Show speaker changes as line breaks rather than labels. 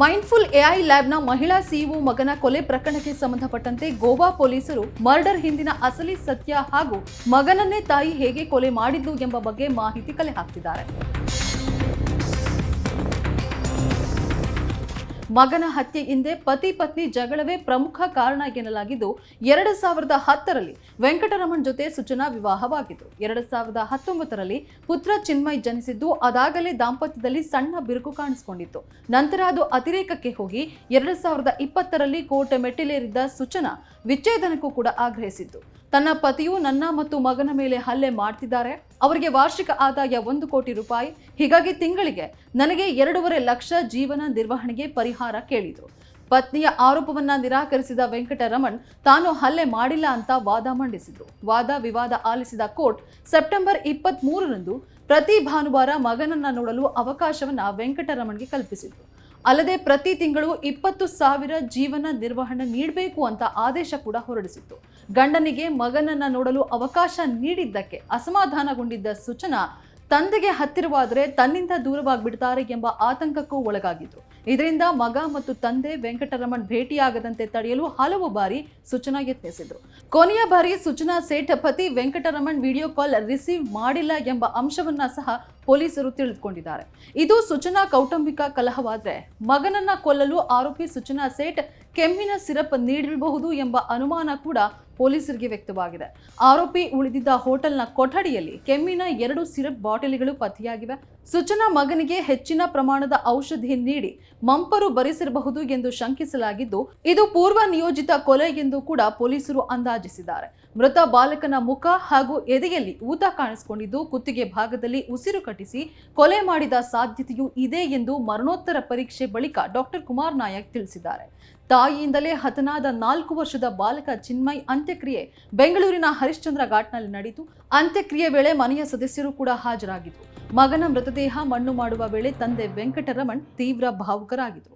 Mindful AI ಲ್ಯಾಬ್ನ ಮಹಿಳಾ CEO ಮಗನ ಕೊಲೆ ಪ್ರಕರಣಕ್ಕೆ ಸಂಬಂಧಪಟ್ಟಂತೆ ಗೋವಾ ಪೊಲೀಸರು ಮರ್ಡರ್ ಹಿಂದಿನ ಅಸಲಿ ಸತ್ಯ ಹಾಗೂ ಮಗನನ್ನೇ ತಾಯಿ ಹೇಗೆ ಕೊಲೆ ಮಾಡಿದ್ದು ಎಂಬ ಬಗ್ಗೆ ಮಾಹಿತಿ ಕಲೆ ಹಾಕ್ತಿದ್ದಾರೆ. ಮಗನ ಹತ್ಯೆ ಹಿಂದೆ ಪತಿ ಪತ್ನಿ ಜಗಳವೇ ಪ್ರಮುಖ ಕಾರಣ ಎನ್ನಲಾಗಿದ್ದು, ಎರಡು ಸಾವಿರದ ಹತ್ತರಲ್ಲಿ ವೆಂಕಟರಮಣ್ ಜೊತೆ ಸೂಚನಾ ವಿವಾಹವಾಗಿತ್ತು. ಎರಡು ಸಾವಿರದ ಹತ್ತೊಂಬತ್ತರಲ್ಲಿ ಪುತ್ರ ಚಿನ್ಮಯ್ ಜನಿಸಿದ್ದು, ಅದಾಗಲೇ ದಾಂಪತ್ಯದಲ್ಲಿ ಸಣ್ಣ ಬಿರುಕು ಕಾಣಿಸಿಕೊಂಡಿತ್ತು. ನಂತರ ಅದು ಅತಿರೇಕಕ್ಕೆ ಹೋಗಿ, ಎರಡು ಸಾವಿರದ ಇಪ್ಪತ್ತರಲ್ಲಿ ಕೋರ್ಟ್ ಮೆಟ್ಟಿಲೇರಿದ್ದ ಸುಚನಾ ವಿಚ್ಛೇದನಕ್ಕೂ ಕೂಡ ಆಗ್ರಹಿಸಿದ್ದು. ತನ್ನ ಪತಿಯು ನನ್ನ ಮತ್ತು ಮಗನ ಮೇಲೆ ಹಲ್ಲೆ ಮಾಡ್ತಿದ್ದಾರೆ. ಅವರಿಗೆ ವಾರ್ಷಿಕ ಆದಾಯ ಒಂದು ಕೋಟಿ ರೂಪಾಯಿ. ಹೀಗಾಗಿ ತಿಂಗಳಿಗೆ ನನಗೆ ಎರಡೂವರೆ ಲಕ್ಷ ಜೀವನ ನಿರ್ವಹಣೆಗೆ ಪರಿಹಾರ ಕೇಳಿದರು. ಪತ್ನಿಯ ಆರೋಪವನ್ನ ನಿರಾಕರಿಸಿದ ವೆಂಕಟರಮಣ್ ತಾನು ಹಲ್ಲೆ ಮಾಡಿಲ್ಲ ಅಂತ ವಾದ ಮಂಡಿಸಿದ್ರು. ವಾದ ವಿವಾದ ಆಲಿಸಿದ ಕೋರ್ಟ್ ಸೆಪ್ಟೆಂಬರ್ ಇಪ್ಪತ್ತ್ ಮೂರರಂದು ಪ್ರತಿ ಭಾನುವಾರ ಮಗನನ್ನ ನೋಡಲು ಅವಕಾಶವನ್ನ ವೆಂಕಟರಮಣ್ಗೆ ಕಲ್ಪಿಸಿದ್ರು. ಅಲ್ಲದೆ ಪ್ರತಿ ತಿಂಗಳು ಇಪ್ಪತ್ತು ಸಾವಿರ ಜೀವನ ನಿರ್ವಹಣೆ ನೀಡಬೇಕು ಅಂತ ಆದೇಶ ಕೂಡ ಹೊರಡಿಸಿತ್ತು. ಗಂಡನಿಗೆ ಮಗನನ್ನ ನೋಡಲು ಅವಕಾಶ ನೀಡಿದ್ದಕ್ಕೆ ಅಸಮಾಧಾನಗೊಂಡಿದ್ದ ಸೂಚನಾ ತಂದೆಗೆ ಹತ್ತಿರವಾದರೆ ತನ್ನಿಂದ ದೂರವಾಗಿಬಿಡ್ತಾರೆ ಎಂಬ ಆತಂಕಕ್ಕೂ ಒಳಗಾಗಿದ್ರು ಇದರಿಂದ ಮಗ ಮತ್ತು ತಂದೆ ವೆಂಕಟರಮಣ್ ಭೇಟಿಯಾಗದಂತೆ ತಡೆಯಲು ಹಲವು ಬಾರಿ ಸೂಚನಾ ಯತ್ನಿಸಿದ್ರು. ಕೊನೆಯ ಬಾರಿ ಸೂಚನಾ ಸೇಠ ಪತಿ ವೆಂಕಟರಮಣ್ ವಿಡಿಯೋ ಕಾಲ್ ರಿಸೀವ್ ಮಾಡಿಲ್ಲ ಎಂಬ ಅಂಶವನ್ನ ಸಹ ಪೊಲೀಸರು ತಿಳಿದುಕೊಂಡಿದ್ದಾರೆ. ಇದು ಸೂಚನಾ ಕೌಟುಂಬಿಕ ಕಲಹವಾದರೆ ಮಗನನ್ನ ಕೊಲ್ಲಲು ಆರೋಪಿ ಸೂಚನಾ ಸೇಠ್ ಕೆಮ್ಮಿನ ಸಿರಪ್ ನೀಡಿರಬಹುದು ಎಂಬ ಅನುಮಾನ ಕೂಡ ಪೊಲೀಸರಿಗೆ ವ್ಯಕ್ತವಾಗಿದೆ. ಆರೋಪಿ ಉಳಿದಿದ್ದ ಹೋಟೆಲ್ನ ಕೊಠಡಿಯಲ್ಲಿ ಕೆಮ್ಮಿನ ಎರಡು ಸಿರಪ್ ಬಾಟಲಿಗಳು ಪತ್ತೆಯಾಗಿವೆ. ಸೂಚನಾ ಮಗನಿಗೆ ಹೆಚ್ಚಿನ ಪ್ರಮಾಣದ ಔಷಧಿ ನೀಡಿ ಮಂಪರು ಬರಿಸಿರಬಹುದು ಎಂದು ಶಂಕಿಸಲಾಗಿದ್ದು, ಇದು ಪೂರ್ವ ನಿಯೋಜಿತ ಕೊಲೆ ಎಂದು ಕೂಡ ಪೊಲೀಸರು ಅಂದಾಜಿಸಿದ್ದಾರೆ. ಮೃತ ಬಾಲಕನ ಮುಖ ಹಾಗೂ ಎದೆಯಲ್ಲಿ ಊತ ಕಾಣಿಸಿಕೊಂಡಿದ್ದು, ಕುತ್ತಿಗೆ ಭಾಗದಲ್ಲಿ ಉಸಿರು ಕಟ್ಟಿಸಿ ಕೊಲೆ ಮಾಡಿದ ಸಾಧ್ಯತೆಯೂ ಇದೆ ಎಂದು ಮರಣೋತ್ತರ ಪರೀಕ್ಷೆ ಬಳಿಕ ಡಾಕ್ಟರ್ ಕುಮಾರ್ ನಾಯಕ್ ತಿಳಿಸಿದ್ದಾರೆ. ತಾಯಿಯಿಂದಲೇ ಹತನಾದ ನಾಲ್ಕು ವರ್ಷದ ಬಾಲಕ ಚಿನ್ಮಯ್ ಅಂತ್ಯಕ್ರಿಯೆ ಬೆಂಗಳೂರಿನ ಹರಿಶ್ಚಂದ್ರ ಘಾಟ್ನಲ್ಲಿ ನಡೆಯಿತು. ಅಂತ್ಯಕ್ರಿಯೆ ವೇಳೆ ಮನೆಯ ಸದಸ್ಯರು ಕೂಡ ಹಾಜರಾಗಿದ್ದರು. ಮಗನ ಮೃತದೇಹ ಮಣ್ಣು ಮಾಡುವ ವೇಳೆ ತಂದೆ ವೆಂಕಟರಮಣ್ ತೀವ್ರ ಭಾವುಕರಾಗಿದ್ದರು.